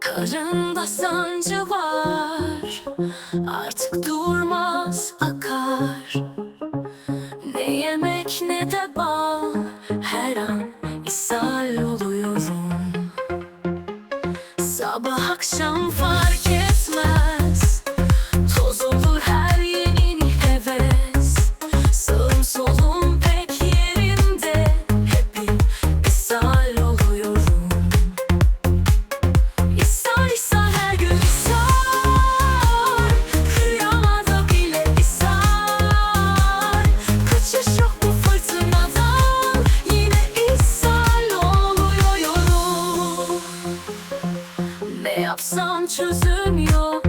Karında sancı var. Artık durmaz akar. Ne yemek ne de bal. Her an ishal oluyorum. Sabah akşam falan Yapsam çözüm yok.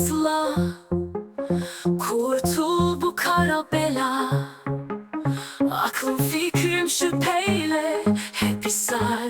atla. Kurtul bu kara bela. Aklım fikrim şüpheyle Hep isar